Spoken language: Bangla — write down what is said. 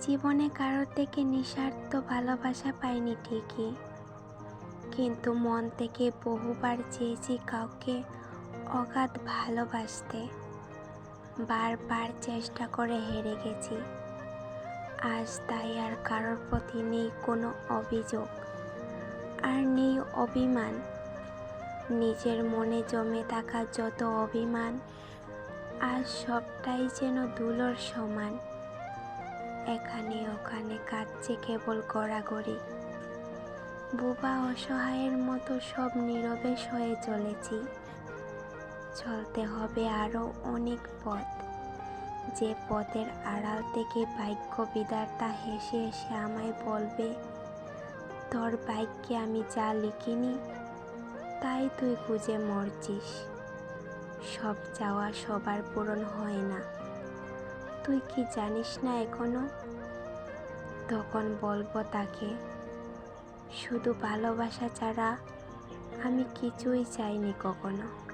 জীবনে কারোর থেকে নিঃস্বার্থ ভালোবাসা পাইনি ঠিকই। কিন্তু মন থেকে বহুবার চেয়েছি কাউকে অগাধ ভালোবাসতে। বারবার চেষ্টা করে হেরে গেছি। আজ তাই আর কারোর প্রতি নেই কোনো অভিযোগ আর নেই অভিমান। নিজের মনে জমে থাকা যত অভিমান, আজ সবটাই যেন ধুলোর সমান। এখানে ওখানে কাঁদছে কেবল গড়াগড়ি। বোবা অসহায়ের মতো সব নীরবে সয়ে চলেছি। চলতে হবে আরও অনেক পথ। যে পথের আড়াল থেকে ভাগ্য বিদারটা হেসে হেসে আমায় বলবে, তোর ভাগ্যে আমি যা লিখিনি, তাই তুই খুঁজে মরছিস। সব চাওয়া সবার পূরণ হয় না। তুই কি জানিস না এখনও? তখন বলব তাকে, শুধু ভালোবাসা ছাড়া আমি কিছুই চাইনি কখনো।